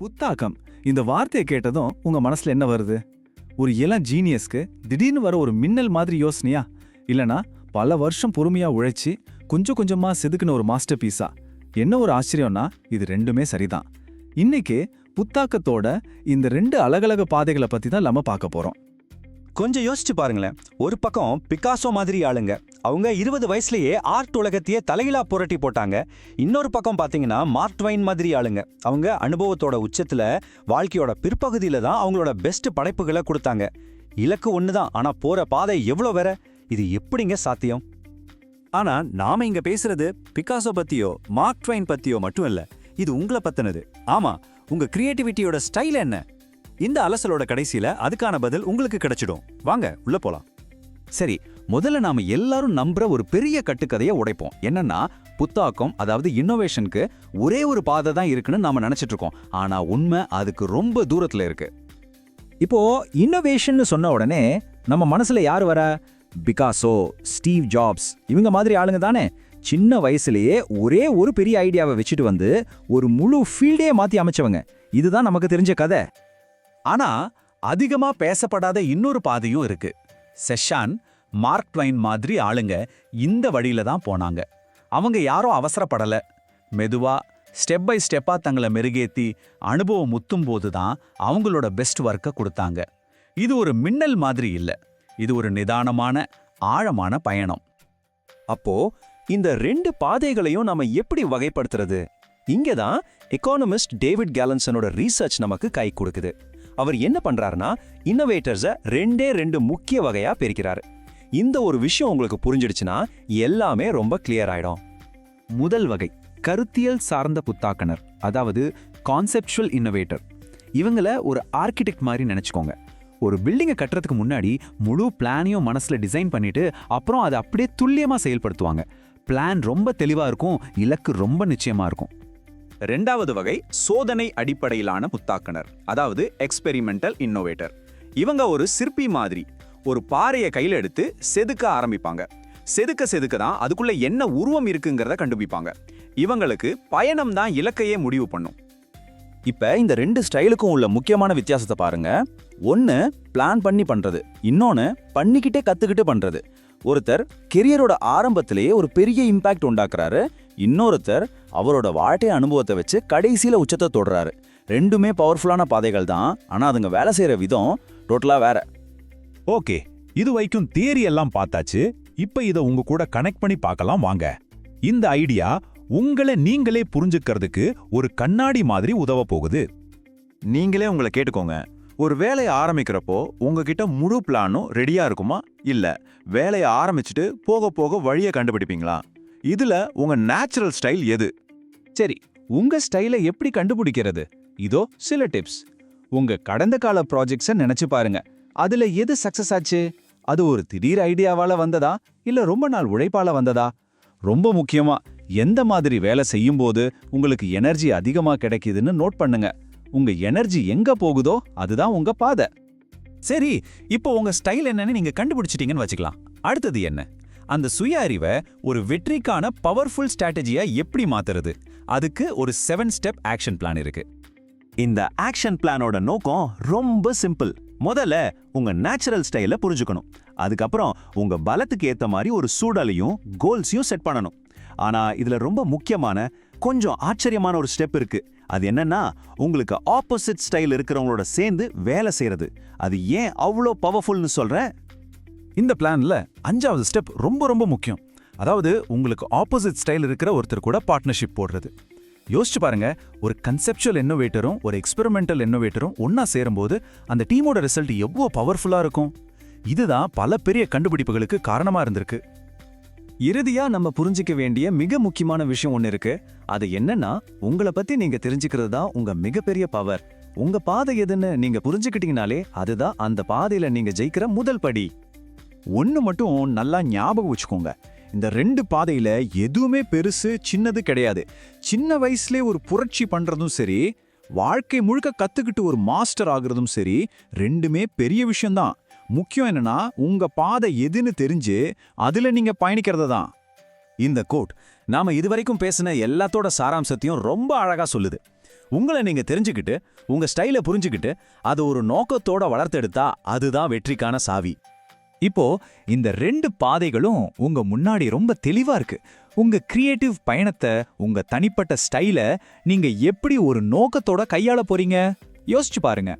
புத்தாக்கம். இந்த வார்த்தையை கேட்டதும் உங்க மனசுல என்ன வருது? ஒரு இளம் ஜீனியஸ்க்கு திடீர்னு வர ஒரு மின்னல் மாதிரி யோசனையா? இல்லனா பல வருஷம் பொறுமையா உழைச்சி கொஞ்சம் கொஞ்சமா செதுக்குன ஒரு மாஸ்டர் பீஸா என்ன ஒரு ஆச்சரியம்னா இது ரெண்டுமே சரிதான். இன்னைக்கு புத்தாக்கத்தோட இந்த ரெண்டு அழகழக பாதைகளை பத்தி தான் நம்ம பார்க்க போறோம். கொஞ்சம் யோசிச்சு பாருங்களேன். ஒரு பக்கம் பிகாசோ மாதிரி ஆளுங்க. அவங்க இருபது வயசுலேயே ஆர்ட் உலகத்தையே தலையிலா புரட்டி போட்டாங்க. இன்னொரு பக்கம் பார்த்தீங்கன்னா மார்க் ட்வைன் மாதிரி ஆளுங்க. அவங்க அனுபவத்தோட உச்சத்துல வாழ்க்கையோட பிற்பகுதியில தான் அவங்களோட பெஸ்ட் படைப்புகளை கொடுத்தாங்க. இலக்கு ஒன்னு தான் ஆனால் போகிற பாதை எவ்வளோ வேற? இது எப்படிங்க சாத்தியம்? ஆனா நாம இங்கே பேசுறது பிகாசோ பத்தியோ மார்க் ட்வைன் பத்தியோ மட்டும் இல்லை. இது உங்களை பத்தினது. ஆமா உங்க கிரியேட்டிவிட்டியோட ஸ்டைல் என்ன? இந்த அலசலோட கடைசியில் அதுக்கான பதில் உங்களுக்கு கிடைச்சிடும். வாங்க உள்ள போலாம். சரி முதல்ல நாம எல்லாரும் நம்புற ஒரு பெரிய கட்டுக்கதையை உடைப்போம். என்னன்னா புத்தாக்கம் அதாவது இன்னோவேஷனுக்கு ஒரே ஒரு பாதை தான் இருக்குன்னு நாம நினைச்சிட்டு இருக்கோம். ஆனா உண்மை அதுக்கு ரொம்ப தூரத்துல இருக்கு. இப்போ இன்னோவேஷன் சொன்ன உடனே நம்ம மனசுல யார் வர? பிகாசோ ஸ்டீவ் ஜாப்ஸ் இவங்க மாதிரி ஆளுங்க தானே. சின்ன வயசுலேயே ஒரே ஒரு பெரிய ஐடியாவை வச்சுட்டு வந்து ஒரு முழு ஃபீல்டே மாத்தி அமைச்சவங்க. இதுதான் நமக்கு தெரிஞ்ச கதை. ஆனா அதிகமா பேசப்படாத இன்னொரு பாதையும் இருக்கு. செஷான் மார்க் ட்வைன் மாதிரி ஆளுங்க இந்த வழியில தான் போனாங்க. அவங்க யாரும் அவசரப்படல. மெதுவா ஸ்டெப் பை ஸ்டெப்பா தங்களை மெருகேத்தி அனுபவம் முத்தும் போது தான் அவங்களோட பெஸ்ட் ஒர்க்கை கொடுத்தாங்க. இது ஒரு மின்னல் மாதிரி இல்ல. இது ஒரு நிதானமான ஆழமான பயணம். அப்போ இந்த ரெண்டு பாதைகளையும் நாம எப்படி வகைப்படுத்துறது? இங்க தான் எக்கானமிஸ்ட் டேவிட் கேலன்சனோட ரீசர்ச் நமக்கு கை கொடுக்குது. அவர் என்ன பண்றாருன்னா இன்னோவேட்டர்ஸை ரெண்டே ரெண்டு முக்கிய வகையா பிரிக்கிறாரு. இந்த ஒரு விஷயம் உங்களுக்கு புரிஞ்சிடுச்சுன்னா எல்லாமே ரொம்ப கிளியர் ஆயிடும். முதல் வகை கருத்தியல் சார்ந்த புத்தாக்கனர் அதாவது கான்செப்சுவல் இன்னோவேட்டர் இவங்கள ஒரு ஆர்கிடெக்ட் மாதிரி நினச்சிக்கோங்க. ஒரு பில்டிங்கை கட்டுறதுக்கு முன்னாடி முழு பிளானையும் மனசில் டிசைன் பண்ணிவிட்டு அப்புறம் அதை அப்படியே துல்லியமாக செயல்படுத்துவாங்க. பிளான் ரொம்ப தெளிவாக இருக்கும் இலக்கு ரொம்ப நிச்சயமாக இருக்கும். ரெண்டாவது வகை சோதனை அடிப்படையிலான புத்தாக்கனர் அதாவது எக்ஸ்பெரிமெண்டல் இன்னோவேட்டர் இவங்க ஒரு சிற்பி மாதிரி ஒரு பாறையை கையில் எடுத்து செதுக்க ஆரம்பிப்பாங்க. செதுக்க செதுக்க தான் அதுக்குள்ள என்ன உருவம் இருக்குங்கிறத கண்டுபிடிப்பாங்க. இவங்களுக்கு பயணம் தான் இலக்கையே முடிவு பண்ணும். இப்போ இந்த ரெண்டு ஸ்டைலுக்கும் உள்ள முக்கியமான வித்தியாசத்தை பாருங்க. ஒன்று பிளான் பண்ணி பண்ணுறது இன்னொன்று பண்ணிக்கிட்டே கற்றுக்கிட்டு பண்ணுறது ஒருத்தர் கெரியரோட ஆரம்பத்திலேயே ஒரு பெரிய இம்பேக்ட் உண்டாக்குறாரு. இன்னொருத்தர் அவரோட வாழ்க்கை அனுபவத்தை வச்சு கடைசியில உச்சத்தை தொடுறாரு. ரெண்டுமே பவர்ஃபுல்லான பாதைகள் தான். ஆனா அதுங்க வேலை செய்யற விதம் டோட்டலா வேற. ஓகே இது வரைக்கும் தியரி எல்லாம் பார்த்தாச்சு. இப்ப இத உங்க கூட கனெக்ட் பண்ணி பார்க்கலாம் வாங்க. இந்த ஐடியா உங்களை நீங்களே புரிஞ்சுக்கிறதுக்கு ஒரு கண்ணாடி மாதிரி உதவ போகுது. நீங்களே உங்களை கேட்டுக்கோங்க. ஒரு வேலையை ஆரம்பிக்கிறப்போ உங்ககிட்ட முழு பிளானும் ரெடியா இருக்குமா? இல்ல வேலையை ஆரம்பிச்சுட்டு போக போக வழியை கண்டுபிடிப்பீங்களா? இதுல உங்க நேச்சுரல் ஸ்டைல் எது? சரி உங்க ஸ்டைலை எப்படி கண்டுபிடிக்கிறது? இதோ சில டிப்ஸ் உங்க கடந்த கால ப்ராஜெக்ட்ஸை நினைச்சு பாருங்க. அதுல எது சக்சஸ் ஆச்சு? அது ஒரு திடீர் ஐடியாவால வந்ததா? இல்ல ரொம்ப நாள் உழைப்பால வந்ததா? ரொம்ப முக்கியமா எந்த மாதிரி வேலை செய்யும் போது உங்களுக்கு எனர்ஜி அதிகமா கிடைக்குதுன்னு நோட் பண்ணுங்க. உங்க எனர்ஜி எங்க போகுதோ அதுதான் உங்க பாதை. சரி இப்போ உங்க ஸ்டைல் என்னன்னு நீங்க கண்டுபிடிச்சிட்டீங்கன்னு வச்சுக்கலாம். அடுத்தது என்ன? அந்த சுய அறிவை ஒரு வெற்றிக்கான பவர்ஃபுல் ஸ்ட்ராட்டஜியா எப்படி மாத்துறது? அதுக்கு ஒரு செவன் ஸ்டெப் ஆக்ஷன் பிளான் இருக்கு. இந்த ஆக்ஷன் பிளானோட நோக்கம் ரொம்ப சிம்பிள் முதல்ல உங்க நேச்சுரல் ஸ்டைலை புரிஞ்சுக்கணும். அதுக்கப்புறம் உங்க பலத்துக்கு ஏத்த மாதிரி ஒரு சூழலையும் கோல்ஸையும் செட் பண்ணணும். ஆனா இதுல ரொம்ப முக்கியமான கொஞ்சம் ஆச்சரியமான ஒரு ஸ்டெப் இருக்கு. அது என்னன்னா உங்களுக்கு ஆப்போசிட் ஸ்டைல் இருக்கிறவங்களோட சேர்ந்து வேலை செய்யறது. அது ஏன் அவ்வளோ பவர்ஃபுல்னு சொல்றேன் இந்த பிளான்ல அஞ்சாவது ஸ்டெப் ரொம்ப ரொம்ப முக்கியம். அதாவது உங்களுக்கு ஆப்போசிட் ஸ்டைல் இருக்கிற ஒருத்தர் கூட பார்ட்னர்ஷிப் போடுறது. யோசிச்சு பாருங்க ஒரு கன்செப்சுவல் இன்னோவேட்டரும் ஒரு எக்ஸ்பெரிமெண்டல் இன்னோவேட்டரும் ஒன்னா சேரும்போது அந்த டீமோட ரிசல்ட் எவ்வளோ பவர்ஃபுல்லா இருக்கும்? இதுதான் பல பெரிய கண்டுபிடிப்புகளுக்கு காரணமா இருந்திருக்கு. இறுதியா நம்ம புரிஞ்சிக்க வேண்டிய மிக முக்கியமான விஷயம் ஒன்று இருக்கு. அது என்னன்னா உங்களை பத்தி நீங்க தெரிஞ்சுக்கிறது தான் உங்க மிகப்பெரிய பவர் உங்க பாதை எதுன்னு நீங்க புரிஞ்சுக்கிட்டீங்கனாலே அதுதான் அந்த பாதையில நீங்க ஜெயிக்கிற முதல் படி. ஒன்று மட்டும் நல்லா ஞாபகம் வச்சுக்கோங்க. இந்த ரெண்டு பாதையில எதுவுமே பெருசு சின்னது கிடையாது. சின்ன வயசுல ஒரு புரட்சி பண்றதும் சரி வாழ்க்கை முழுக்க கத்துக்கிட்டு ஒரு மாஸ்டர் ஆகுறதும் சரி ரெண்டுமே பெரிய விஷயம்தான். முக்கியம் என்னன்னா உங்க பாதை எதுன்னு தெரிஞ்சு அதுல நீங்க பயணிக்கிறது தான். இந்த கோட் நாம இதுவரைக்கும் பேசின எல்லாத்தோட சாராம்சத்தையும் ரொம்ப அழகா சொல்லுது. உங்களை நீங்க தெரிஞ்சுக்கிட்டு உங்க ஸ்டைலை புரிஞ்சுக்கிட்டு அதை ஒரு நோக்கத்தோட வளர்த்தெடுத்தா அதுதான் வெற்றிக்கான சாவி. இப்போ இந்த ரெண்டு பாதைகளும் உங்க முன்னாடி ரொம்ப தெளிவா இருக்கு. உங்க கிரியேட்டிவ் பயணத்தை உங்க தனிப்பட்ட ஸ்டைலை நீங்க எப்படி ஒரு நோக்கத்தோட கையாள போறீங்க? யோசிச்சு பாருங்க.